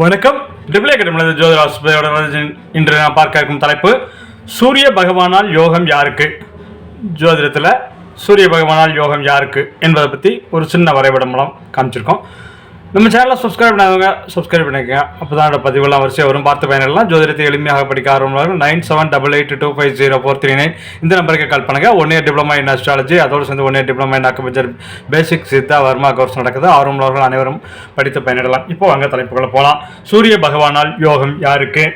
வணக்கம். டிபிளே கடமலது ஜோதிராஸ்பதியோட இன்று நான் பார்க்க இருக்கும் தலைப்பு சூரிய பகவானால் யோகம் யாருக்கு? ஜோதிடத்தில் சூரிய பகவானால் யோகம் யாருக்கு என்பதை பற்றி ஒரு சின்ன வரைபடம் மூலம் காமிச்சிருக்கோம். நம்ம சேனலை சப்ஸ்கிரைப் பண்ணாதவங்க சப்ஸ்கிரைப் பண்ணிக்கங்க. அப்போ தான் பதிவுலாம் வரிசையாக வரும். பார்த்து பயனெல்லாம் ஜோதிடத்தை எளிமையாக படிக்க ஆரம்பம் nine seven double eight two five zero four three nine இந்த நம்பருக்கு கால் பண்ணுங்கள் one year diploma in astrology அதோடு சேர்ந்து one year diploma in acupuncture basic Siddha Varma course நடக்குது. ஆர்வமுள்ளவர்கள் அனைவரும் படித்து பயனிடலாம் இப்போ அங்கே தலைப்புகளை போகலாம் சூரிய பகவானால் யோகம் யாருக்கு?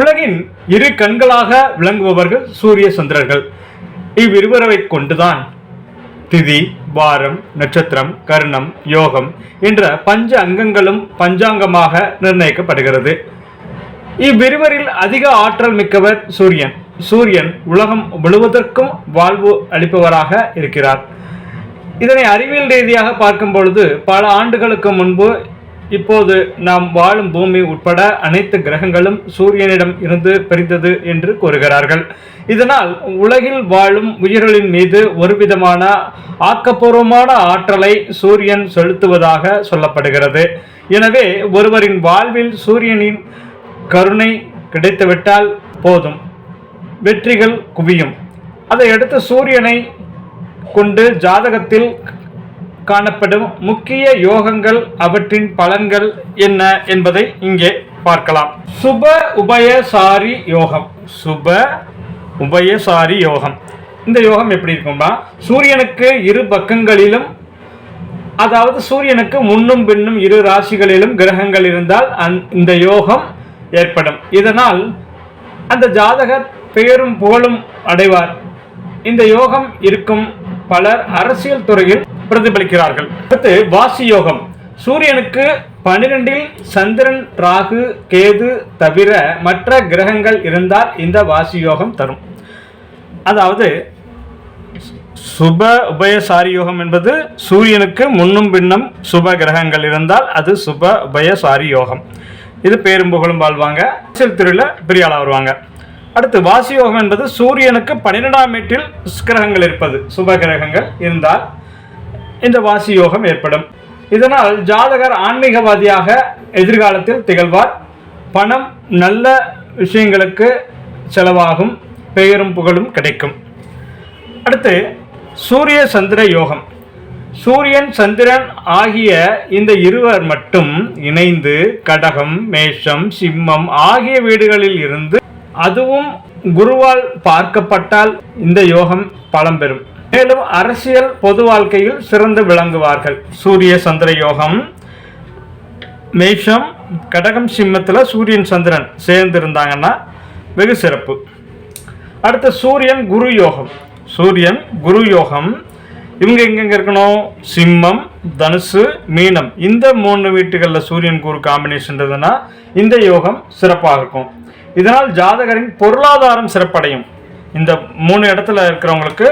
உலகின் இரு கண்களாக விளங்குபவர்கள் சூரிய சந்திரர்கள். இவ்விருவரை கொண்டுதான் திதி வாரம் நட்சத்திரம் கர்ணம் யோகம் என்ற பஞ்ச அங்கங்களும் பஞ்சாங்கமாக நிர்ணயிக்கப்படுகிறது. இவ்விருவரில் அதிக ஆற்றல் மிக்கவர் சூரியன். சூரியன் உலகம் முழுவதற்கும் வாழ்வு அளிப்பவராக இருக்கிறார். இதனை அறிவியல் ரீதியாக பார்க்கும் பொழுது பல ஆண்டுகளுக்கு முன்பு இப்போது நாம் வாழும் பூமி உட்பட அனைத்து கிரகங்களும் சூரியனிடம் இருந்து பிரிந்தது என்று கூறுகிறார்கள். இதனால் உலகில் வாழும் உயிர்களின் மீது ஒருவிதமான ஆக்கப்பூர்வமான ஆற்றலை சூரியன் செலுத்துவதாக சொல்லப்படுகிறது. எனவே ஒருவரின் வாழ்வில் சூரியனின் கருணை கிடைத்துவிட்டால் போதும். வெற்றிகள் குவியும். அதையடுத்து சூரியனை கொண்டு ஜாதகத்தில் காணப்படும் முக்கிய யோகங்கள் அவற்றின் பலன்கள் என்ன என்பதை இங்கே பார்க்கலாம். சுப உபயசாரி யோகம். சுப உபயசாரி யோகம். இந்த யோகம் எப்படி இருக்கும்னா சூரியனுக்கு இரு பக்கங்களிலும் அதாவது சூரியனுக்கு முன்னும் பின்னும் இரு ராசிகளிலும் கிரகங்கள் இருந்தால் அந் இந்த யோகம் ஏற்படும். இதனால் அந்த ஜாதகர் பெயரும் புகழும் அடைவார். இந்த யோகம் இருக்கும் பலர் அரசியல் துறையில் பிரதிபலிக்கிறார்கள். அடுத்து வாசி யோகம் சூரியனுக்கு பனிரெண்டில் சந்திரன் ராகு கேது தவிர மற்ற கிரகங்கள் இருந்தால் இந்த வாசி யோகம் தரும். அதாவது சுப உபயசாரி யோகம் என்பது சூரியனுக்கு முன்னும் பின்னும் சுப கிரகங்கள் இருந்தால் அது சுப உபயசாரி யோகம். இது பேரும் புகழும் வாழ்வாங்க. அரசியல் துறையில் பெரிய வருவாங்க. அடுத்து வாசி யோகம் என்பது சூரியனுக்கு பன்னிரெண்டாம் வீட்டில் கிரகங்கள் இருப்பது. சுப கிரகங்கள் இருந்தால் இந்த வாசி யோகம் ஏற்படும். இதனால் ஜாதகர் ஆன்மீகவாதியாக எதிர்காலத்தில் திகழ்வார். பணம் நல்ல விஷயங்களுக்கு செலவாகும். பெயரும் புகழும் கிடைக்கும். அடுத்து சூரிய சந்திர யோகம். சூரியன் சந்திரன் ஆகிய இந்த இருவர் மட்டும் இணைந்து கடகம் மேஷம் சிம்மம் ஆகிய வீடுகளில் இருந்து அதுவும் குருவால் பார்க்கப்பட்டால் இந்த யோகம் பலம் பெறும். மேலும் அரசியல் பொது வாழ்க்கையில் சிறந்து விளங்குவார்கள். சூரிய சந்திர யோகம் மேஷம் கடகம் சிம்மத்தில் சூரியன் சந்திரன் சேர்ந்து இருந்தாங்கன்னா வெகு சிறப்பு. அடுத்து சூரியன் குரு யோகம். சூரியன் குரு யோகம். இவங்க எங்கெங்க இருக்கணும்? சிம்மம் தனுசு மீனம். இந்த மூணு வீட்டுகளில் சூரியன் குரு காம்பினேஷன் இருந்ததுன்னா இந்த யோகம் சிறப்பாக இருக்கும். இதனால் ஜாதகரின் பொருளாதாரம் சிறப்படையும். இந்த மூணு இடத்துல இருக்கிறவங்களுக்கு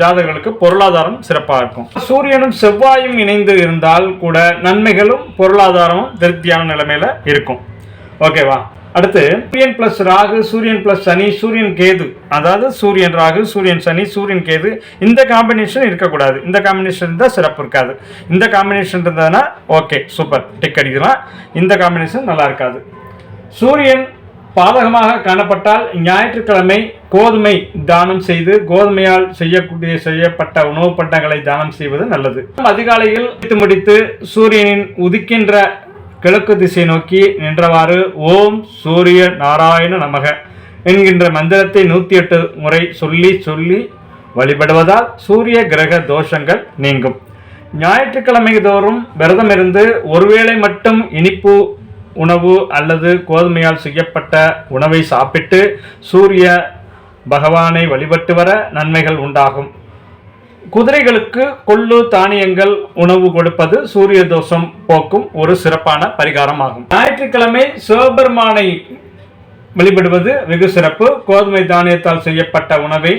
ஜாதகர்களுக்கு பொருளாதாரம் சிறப்பாக இருக்கும். சூரியனும் செவ்வாயும் இணைந்து இருந்தால் கூட நன்மைகளும் பொருளாதாரமும் திருப்தியான நிலைமையில இருக்கும். ஓகேவா? அடுத்து சூரியன் பிளஸ் ராகு சூரியன் பிளஸ் சனி சூரியன் கேது. அதாவது சூரியன் ராகு சூரியன் சனி சூரியன் கேது இந்த காம்பினேஷன் இருக்கக்கூடாது. இந்த காம்பினேஷன் இருந்தால் சிறப்பு இருக்காது. இந்த காம்பினேஷன் இருந்ததுன்னா ஓகே சூப்பர் டிக் அடிக்கலாம். இந்த காம்பினேஷன் நல்லா இருக்காது. சூரியன் பாதகமாக காணப்பட்டால் ஞாயிற்றுக்கிழமை கோதுமை தானம் செய்து கோதுமையால் செய்யக்கூடிய செய்யப்பட்ட உணவுப் பண்டங்களை தானம் செய்வது நல்லது. அதிகாலையில் குளித்து முடித்து சூரியனின் உதிக்கின்ற கிழக்கு திசை நோக்கி நின்றவாறு ஓம் சூரிய நாராயண நமக என்கின்ற மந்திரத்தை நூற்றி எட்டு முறை சொல்லி சொல்லி வழிபடுவதால் சூரிய கிரக தோஷங்கள் நீங்கும். ஞாயிற்றுக்கிழமை தோறும் விரதம் இருந்து ஒருவேளை மட்டும் இனிப்பு உணவு அல்லது கோதுமையால் செய்யப்பட்ட உணவை சாப்பிட்டு சூரிய பகவானை வழிபட்டு வர நன்மைகள் உண்டாகும். குதிரைகளுக்கு கொள்ளு தானியங்கள் உணவு கொடுப்பது சூரிய தோஷம் போக்கும் ஒரு சிறப்பான பரிகாரம் ஆகும் ஞாயிற்றுக்கிழமை சிவபெருமானை வழிபடுவது வெகு சிறப்பு. கோதுமை தானியத்தால் செய்யப்பட்ட உணவை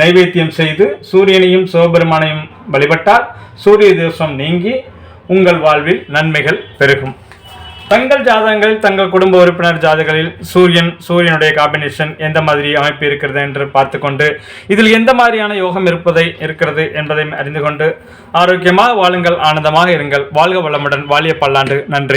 நைவேத்தியம் செய்து சூரியனையும் சிவபெருமானையும் வழிபட்டால் சூரிய தோஷம் நீங்கி உங்கள் வாழ்வில் நன்மைகள் பெருகும். தங்கள் ஜாதகங்கள் தங்கள் குடும்ப உறுப்பினர் ஜாதகங்களில் சூரியன் சூரியனுடைய காம்பினேஷன் எந்த மாதிரி அமைப்பு இருக்கிறது என்று பார்த்துக்கொண்டு இதில் எந்த மாதிரியான யோகம் இருப்பதை இருக்கிறது என்பதை அறிந்து கொண்டு ஆரோக்கியமாக வாழுங்கள் ஆனந்தமாக இருங்கள். வாழ்க வளமுடன். வாழிய பல்லாண்டு. நன்றி.